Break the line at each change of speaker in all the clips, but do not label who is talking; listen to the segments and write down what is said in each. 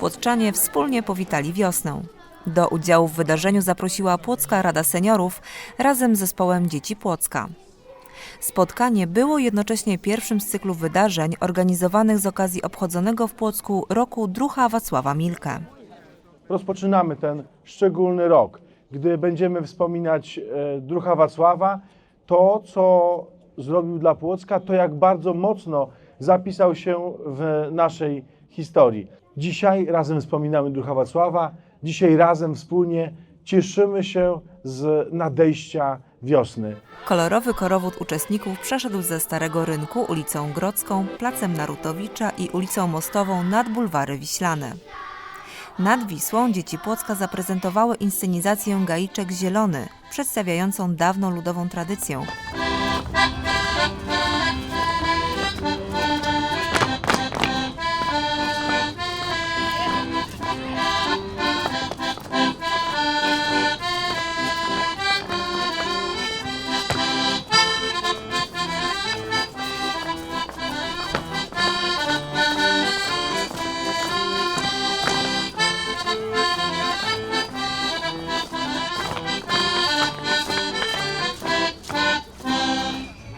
Płotczanie wspólnie powitali wiosnę. Do udziału w wydarzeniu zaprosiła Płocka Rada Seniorów razem z zespołem Dzieci Płocka. Spotkanie było jednocześnie pierwszym z cyklu wydarzeń organizowanych z okazji obchodzonego w Płocku roku Drucha Wacława Milkę.
rozpoczynamy ten szczególny rok, gdy będziemy wspominać e, Drucha Wacława, to co zrobił dla Płocka, to jak bardzo mocno zapisał się w naszej historii. Dzisiaj razem wspominamy Drucha Wacława, dzisiaj razem wspólnie cieszymy się z nadejścia wiosny.
Kolorowy korowód uczestników przeszedł ze Starego Rynku ulicą Grodzką, Placem Narutowicza i ulicą Mostową nad bulwary Wiślane. Nad Wisłą dzieci Płocka zaprezentowały inscenizację Gaiczek Zielony, przedstawiającą dawną ludową tradycję.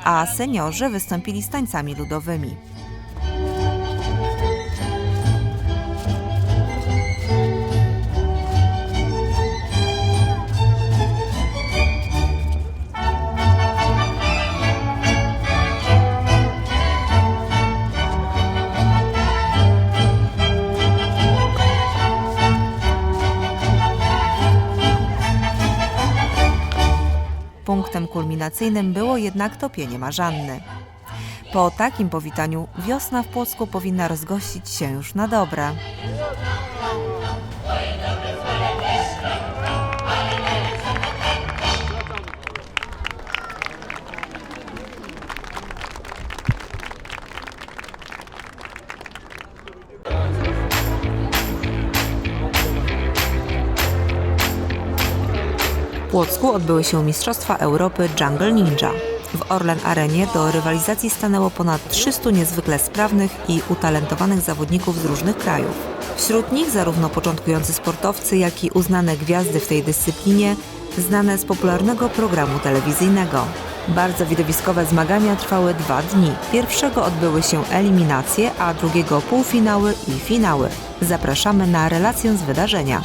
A seniorzy wystąpili z tańcami ludowymi. Punktem kulminacyjnym było jednak topienie marzanny. Po takim powitaniu wiosna w Płocku powinna rozgościć się już na dobre. Płocku odbyły się Mistrzostwa Europy Jungle Ninja. W Orlen Arenie do rywalizacji stanęło ponad 300 niezwykle sprawnych i utalentowanych zawodników z różnych krajów. Wśród nich zarówno początkujący sportowcy, jak i uznane gwiazdy w tej dyscyplinie, znane z popularnego programu telewizyjnego. Bardzo widowiskowe zmagania trwały dwa dni. Pierwszego odbyły się eliminacje, a drugiego półfinały i finały. Zapraszamy na relację z wydarzenia.